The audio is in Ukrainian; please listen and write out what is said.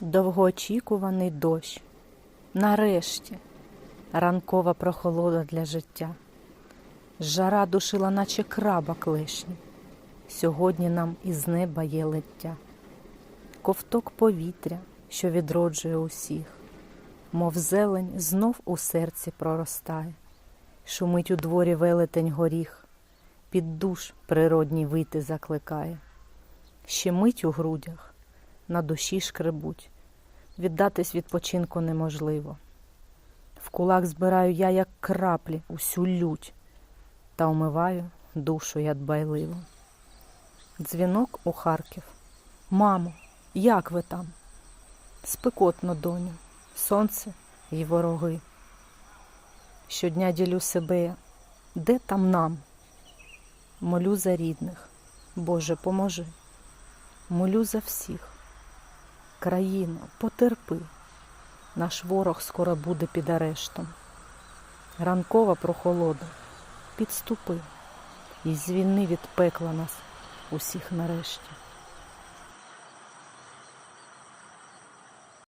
довгоочікуваний дощ. Нарешті ранкова прохолода для життя. Жара душила, наче краба клешні. Сьогодні нам із неба є лиття. Ковток повітря, що відроджує усіх, мов зелень знов у серці проростає. Шумить у дворі велетень горіх, під душ природній вийти закликає. Ще мить у грудях, на душі шкребуть, віддатись відпочинку неможливо. В кулак збираю я, як краплі, усю лють, та омиваю душу я дбайливо. Дзвінок у Харків. Мамо, як ви там? Спекотно, доню, сонце й вороги. Щодня ділю себе, де там нам? Молю за рідних, Боже, поможи. Молю за всіх. Країно, потерпи, наш ворог скоро буде під арештом. Ранкова прохолода, підступи і звільни від пекла нас усіх нарешті.